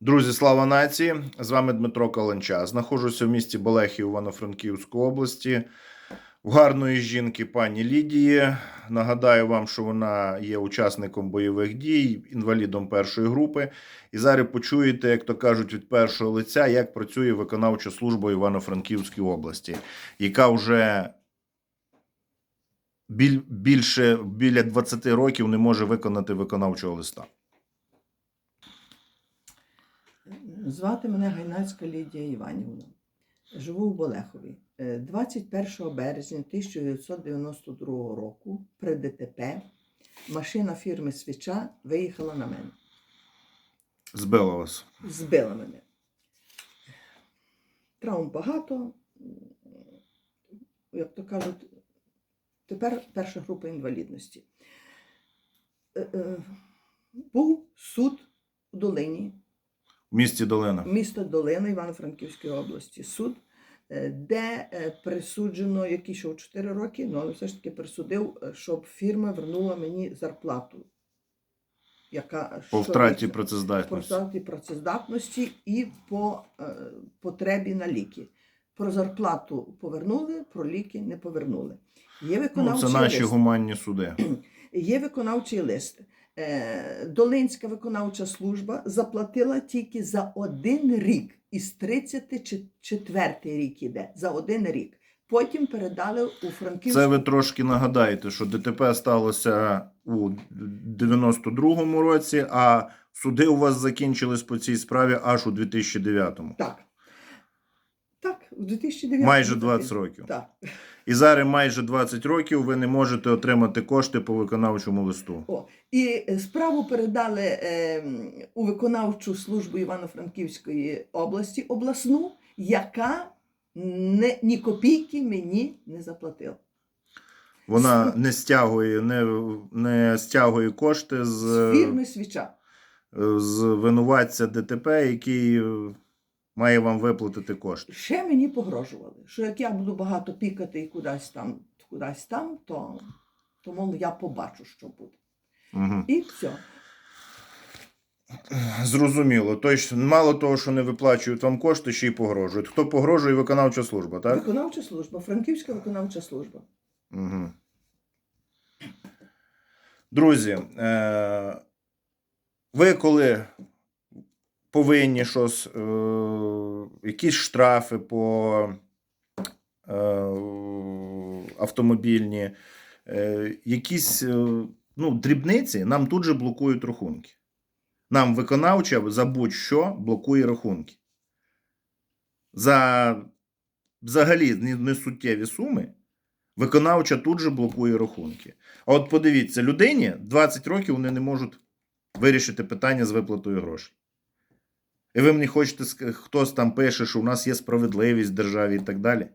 Друзі, слава нації! З вами Дмитро Каленча. Знаходжуся в місті Балехів Івано-Франківської області. В гарної жінки пані Лідії. Нагадаю вам, що вона є учасником бойових дій, інвалідом першої групи. І зараз почуєте, як то кажуть, від першого лиця, як працює виконавча служба Івано-Франківської області, яка вже біль, більше біля 20 років не може виконати виконавчого листа. Звати мене Гайнацька Лідія Іванівна. Живу в Болехові. Е, 21 березня 1992 року при ДТП машина фірми Свіча виїхала на мене, Збила вас. збила мене. Травм багато. Як то кажуть, тепер перша група інвалідності. Е, е, Був суд у Долині. Місті Долина. місто Долина Івано-Франківської області, суд, е, де е, присуджено, який йшов 4 роки, ну, але все ж таки присудив, е, щоб фірма вернула мені зарплату. Яка По втраті по втраті працездатності і по е, потребі на ліки. Про зарплату повернули, про ліки не повернули. Є Ну, це наші лист. гуманні суди. Є виконавчий лист. Е, Долинська виконавча служба заплатила тільки за один рік, із 34 рік іде, за один рік. Потім передали у Франківську. Це ви трошки нагадаєте, що ДТП сталося у 92-му році, а суди у вас закінчились по цій справі аж у 2009-му. Так. Так, у 2009 Майже 20 років. Так. І зараз майже 20 років ви не можете отримати кошти по виконавчому листу. О, і е, справу передали е, у виконавчу службу Івано-Франківської області обласну, яка не, ні копійки мені не заплатила. Вона не стягує, не, не стягує кошти з, З фірми свіча. з винуватця ДТП, який має вам виплатити кошти. Ще мені погрожували, що як я буду багато пікати і кудись там, кудись там, то, то мов, я побачу, що буде. Угу. І все. Зрозуміло. Тобто, мало того, що не виплачують вам кошти, ще й погрожують. Хто погрожує, виконавча служба, так? Виконавча служба, Франківська виконавча служба. Угу. Друзі, е- ви коли повинні щось, е- якісь штрафи по е- автомобільні, е- якісь е- ну, дрібниці, нам тут же блокують рахунки. Нам виконавча за будь-що блокує рахунки. За взагалі не- несуттєві суми. Виконавча тут же блокує рахунки. А от подивіться, людині 20 років вони не можуть вирішити питання з виплатою грошей. І ви мені хочете, хтось там пише, що у нас є справедливість в державі і так далі.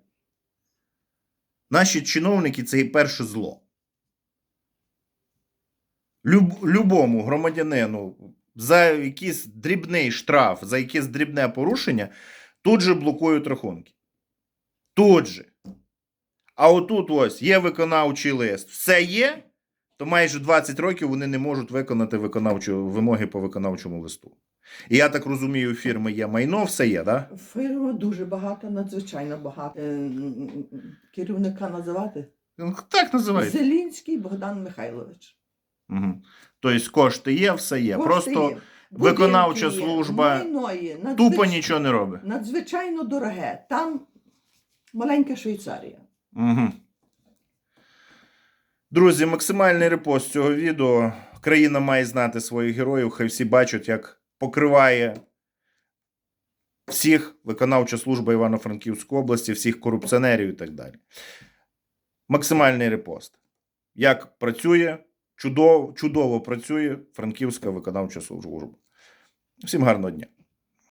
Наші чиновники це і перше зло. Люб, любому громадянину за якийсь дрібний штраф, за якесь дрібне порушення, тут же блокують рахунки. Тут же. А отут ось є виконавчий лист. Все є, то майже 20 років вони не можуть виконати виконавчу, вимоги по виконавчому листу. І я так розумію, фірми є майно, все є, так? Да? Фірма дуже багата, надзвичайно багата. Е, Керівника називати? Ну, Так називають. Зелінський Богдан Михайлович. Угу. Тобто кошти є, все є. Кошти Просто є, виконавча є, служба майно є, тупо нічого не робить. Надзвичайно дороге. Там маленька Швейцарія. Угу. Друзі, максимальний репост цього відео. Країна має знати своїх героїв. Хай всі бачать, як покриває всіх виконавча служба Івано-Франківської області, всіх корупціонерів і так далі. Максимальний репост. Як працює, чудово, чудово працює Франківська виконавча служба. Всім гарного дня.